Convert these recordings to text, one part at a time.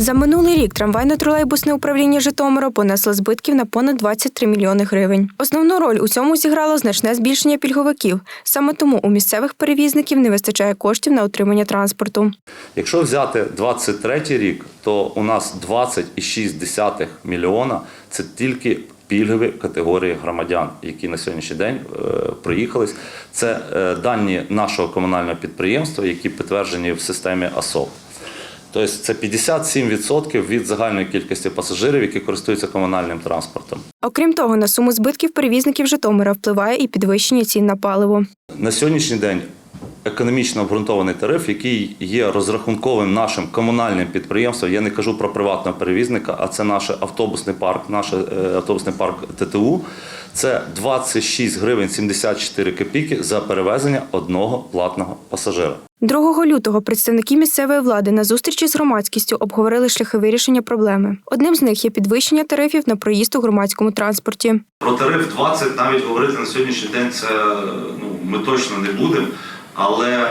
За минулий рік трамвайно-тролейбусне управління Житомира понесло збитків на понад 23 мільйони гривень. Основну роль у цьому зіграло значне збільшення пільговиків. Саме тому у місцевих перевізників не вистачає коштів на утримання транспорту. Якщо взяти 23 рік, то у нас 20,6 мільйона це тільки пільгові категорії громадян, які на сьогоднішній день е, проїхались. Це е, дані нашого комунального підприємства, які підтверджені в системі АСО. Тобто це 57% від загальної кількості пасажирів, які користуються комунальним транспортом. Окрім того, на суму збитків перевізників Житомира впливає і підвищення цін на паливо. На сьогоднішній день економічно обґрунтований тариф, який є розрахунковим нашим комунальним підприємством. Я не кажу про приватного перевізника, а це наш автобусний парк, наш е, автобусний парк ТТУ. Це 26 гривень 74 копійки за перевезення одного платного пасажира. 2 лютого представники місцевої влади на зустрічі з громадськістю обговорили шляхи вирішення проблеми. Одним з них є підвищення тарифів на проїзд у громадському транспорті. Про тариф 20 навіть говорити на сьогоднішній день це ну ми точно не будемо. Але е,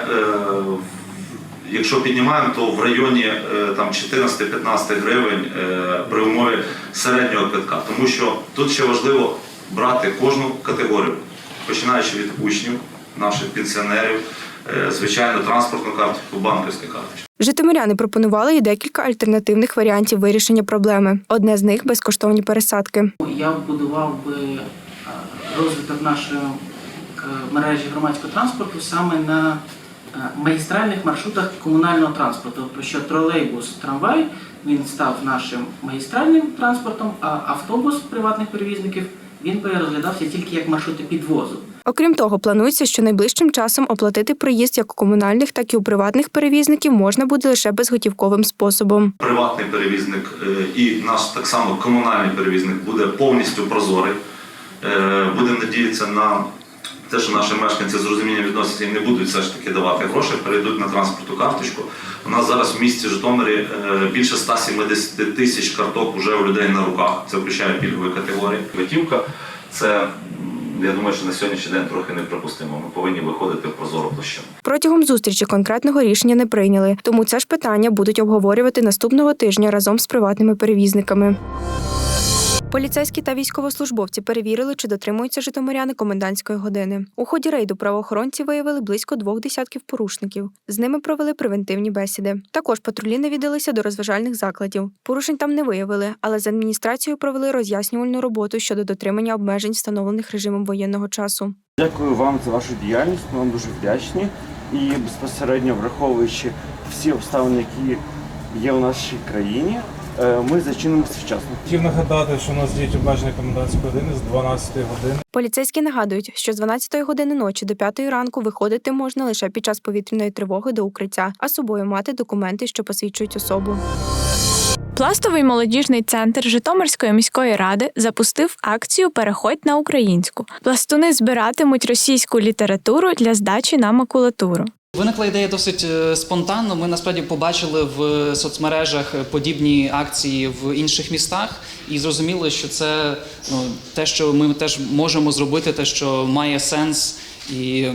якщо піднімаємо, то в районі е, там 14-15 гривень е, при умові середнього квитка. Тому що тут ще важливо брати кожну категорію, починаючи від учнів, наших пенсіонерів, е, звичайно, транспортну карточку, банківську карточку. Житомиряни пропонували і декілька альтернативних варіантів вирішення проблеми. Одне з них безкоштовні пересадки. Я вбудував би е, розвиток нашої е, мережі громадського транспорту саме на е, магістральних маршрутах комунального транспорту, про що тролейбус, трамвай він став нашим магістральним транспортом, а автобус приватних перевізників він би розглядався тільки як маршрути підвозу. Окрім того, планується, що найближчим часом оплатити проїзд як у комунальних, так і у приватних перевізників можна буде лише безготівковим способом. Приватний перевізник е, і наш так само комунальний перевізник буде повністю прозорий. Е, Будемо надіятися на те, що наші мешканці з розумінням відносяться і не будуть все ж таки давати гроші, перейдуть на транспортну карточку. У нас зараз в місті Житомирі е, більше 170 тисяч карток вже у людей на руках. Це включає пільгові категорії. Готівка це я думаю, що на сьогоднішній день трохи неприпустимо. Ми повинні виходити в прозору площину. Протягом зустрічі конкретного рішення не прийняли, тому це ж питання будуть обговорювати наступного тижня разом з приватними перевізниками. Поліцейські та військовослужбовці перевірили, чи дотримуються житомиряни комендантської години. У ході рейду правоохоронці виявили близько двох десятків порушників. З ними провели превентивні бесіди. Також патрулі навідалися до розважальних закладів. Порушень там не виявили, але з адміністрацією провели роз'яснювальну роботу щодо дотримання обмежень, встановлених режимом воєнного часу. Дякую вам за вашу діяльність. Ми вам дуже вдячні. І безпосередньо враховуючи всі обставини, які є у нашій країні, ми зачинимося вчасно. Хотів нагадати, що у нас діють обмеження комендантської години з 12 години. Поліцейські нагадують, що з 12 години ночі до 5 ранку виходити можна лише під час повітряної тривоги до укриття, а з собою мати документи, що посвідчують особу. Пластовий молодіжний центр Житомирської міської ради запустив акцію Переходь на українську. Пластуни збиратимуть російську літературу для здачі на макулатуру. Виникла ідея досить е, спонтанно. Ми насправді побачили в соцмережах подібні акції в інших містах і зрозуміли, що це ну, те, що ми теж можемо зробити, те, що має сенс, і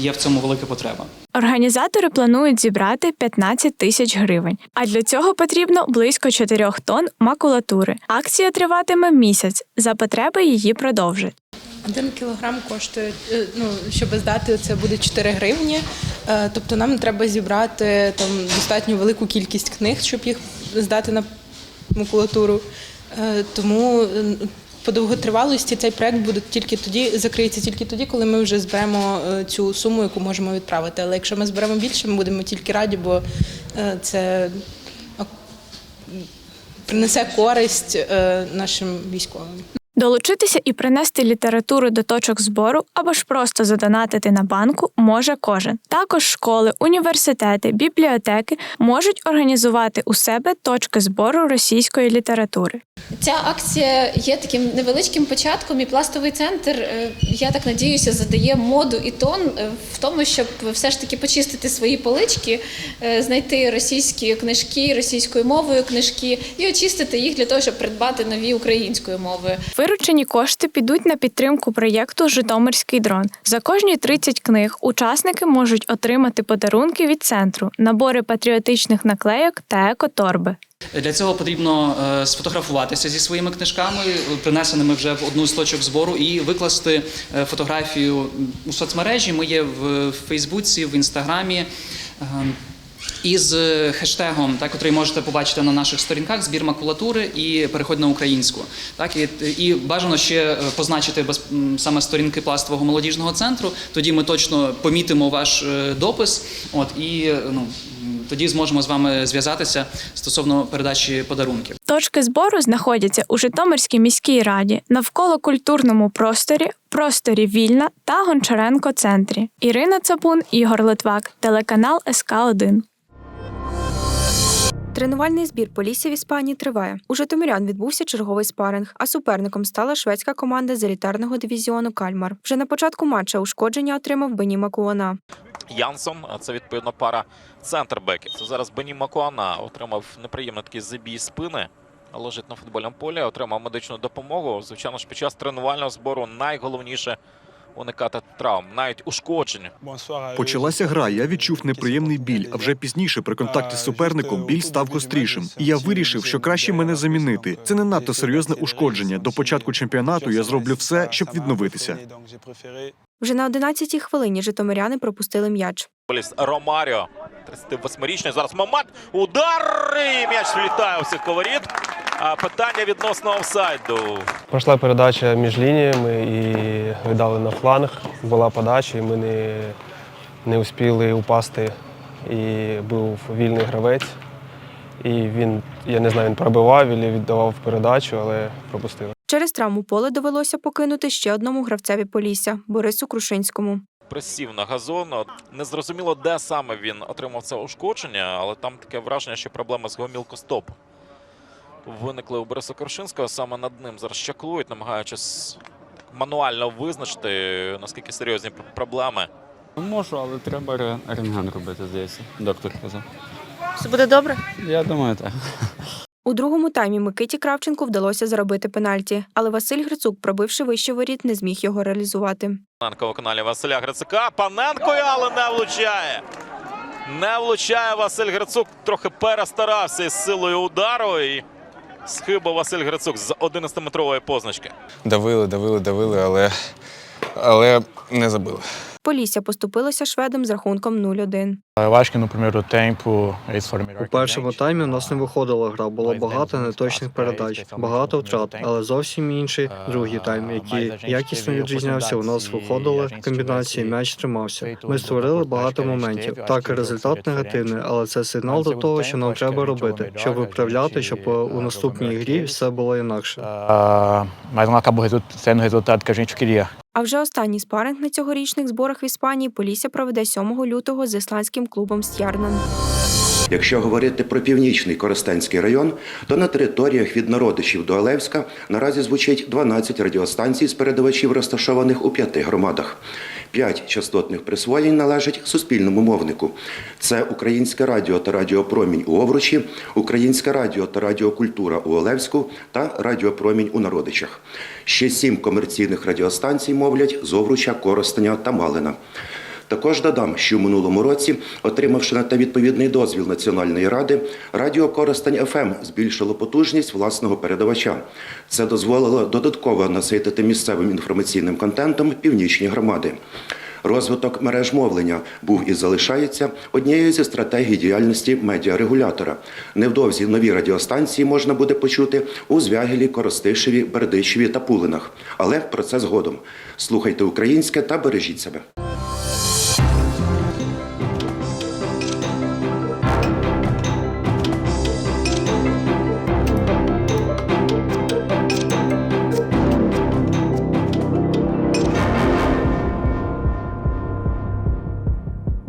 є в цьому велика потреба. Організатори планують зібрати 15 тисяч гривень, а для цього потрібно близько 4 тонн макулатури. Акція триватиме місяць. За потреби її продовжать. Один кілограм коштує, е, ну, щоб здати, це буде 4 гривні. Е, Тобто нам треба зібрати там достатньо велику кількість книг, щоб їх здати на макулатуру. Е, Тому по довготривалості цей проект буде тільки тоді, закриється тільки тоді, коли ми вже зберемо цю суму, яку можемо відправити. Але якщо ми зберемо більше, ми будемо тільки раді, бо це принесе користь нашим військовим. Долучитися і принести літературу до точок збору або ж просто задонатити на банку може кожен. Також школи, університети, бібліотеки можуть організувати у себе точки збору російської літератури. Ця акція є таким невеличким початком, і пластовий центр, е, я так надіюся, задає моду і тон е, в тому, щоб все ж таки почистити свої полички, е, знайти російські книжки російською мовою книжки і очистити їх для того, щоб придбати нові українською мовою. Виручені кошти підуть на підтримку проєкту Житомирський дрон. За кожні 30 книг учасники можуть отримати подарунки від центру, набори патріотичних наклейок та екоторби. Для цього потрібно е, сфотографуватися зі своїми книжками, принесеними вже в одну з точок збору, і викласти е, фотографію у соцмережі. Ми є в Фейсбуці, в Інстаграмі. е, Із е, хештегом, так, який можете побачити на наших сторінках, збір макулатури і переходь на українську. Так, і, і бажано ще позначити саме сторінки пластового молодіжного центру. Тоді ми точно помітимо ваш допис. От, і ну, тоді зможемо з вами зв'язатися стосовно передачі подарунків. Точки збору знаходяться у Житомирській міській раді навколо культурному просторі, просторі Вільна та Гончаренко центрі. Ірина Цапун, Ігор Литвак, телеканал СК 1 Тренувальний збір Полісся в Іспанії триває. У Житомирян відбувся черговий спаринг, а суперником стала шведська команда з елітарного дивізіону Кальмар. Вже на початку матча ушкодження отримав Бені Макуана. Янсон, це відповідно пара центрбеків. Це зараз Бені Макуана отримав неприємний такий забій спини. Лежить на футбольному полі, отримав медичну допомогу. Звичайно ж, під час тренувального збору найголовніше уникати травм, навіть ушкоджень. Почалася гра. Я відчув неприємний біль. А вже пізніше, при контакті з суперником, біль став гострішим. І я вирішив, що краще мене замінити. Це не надто серйозне ушкодження. До початку чемпіонату я зроблю все, щоб відновитися. Вже на 11-й хвилині житомиряни пропустили м'яч. Футболіст Ромаріо, 38-річний. Зараз момент. Удар! І м'яч влітає у сітку воріт. А питання відносно офсайду. Пройшла передача між лініями і видали на фланг. Була подача, і ми не, не успіли упасти. І був вільний гравець. І він, я не знаю, він пробивав і віддавав передачу, але пропустили. Через травму поле довелося покинути ще одному гравцеві Полісся Борису Крушинському. Присів на газон. Незрозуміло, де саме він отримав це ушкодження, але там таке враження, що проблема з гомілкостоп виникли у Бориса Коршинського. Саме над ним зараз чаклують, намагаючись мануально визначити, наскільки серйозні проблеми. Можу, але треба ре- рентген робити, здається. Доктор казав. Все буде добре? Я думаю, так. У другому таймі Микиті Кравченку вдалося заробити пенальті, але Василь Грицук, пробивши вище воріт, не зміг його реалізувати. Паненко у каналі Василя Грицака. Паненко, але не влучає. Не влучає Василь Грицук. Трохи перестарався із силою удару. І схибав Василь Грицук з 11-метрової позначки. Давили, давили, давили, але, але не забили. Полісся поступилося шведам з рахунком 0-1. У першому таймі у нас не виходила гра. Було багато неточних передач, багато втрат, але зовсім інший другий тайм, який якісно відрізнявся. У нас виходили комбінації, м'яч тримався. Ми створили багато моментів. Так, результат негативний, але це сигнал до того, що нам треба робити, щоб виправляти, щоб е, у наступній грі все було інакше. А вже останній спаринг на цьогорічних зборах в Іспанії Полісся проведе 7 лютого з ісландським клубом Стярнан. Якщо говорити про північний Коростенський район, то на територіях від Народичів до Олевська наразі звучить 12 радіостанцій з передавачів, розташованих у п'яти громадах. П'ять частотних присвоєнь належать суспільному мовнику. Це Українське радіо та Радіопромінь у Овручі, Українське радіо та Радіокультура у Олевську та Радіопромінь у Народичах. Ще сім комерційних радіостанцій мовлять з Овруча, Коростеня та Малина. Також додам, що в минулому році, отримавши на те відповідний дозвіл Національної ради, радіо Коростень ФМ збільшило потужність власного передавача. Це дозволило додатково наситити місцевим інформаційним контентом північні громади. Розвиток мереж мовлення був і залишається однією зі стратегій діяльності медіарегулятора. Невдовзі нові радіостанції можна буде почути у Звягелі, Коростишеві, Бердичеві та Пулинах. Але про це згодом. Слухайте українське та бережіть себе.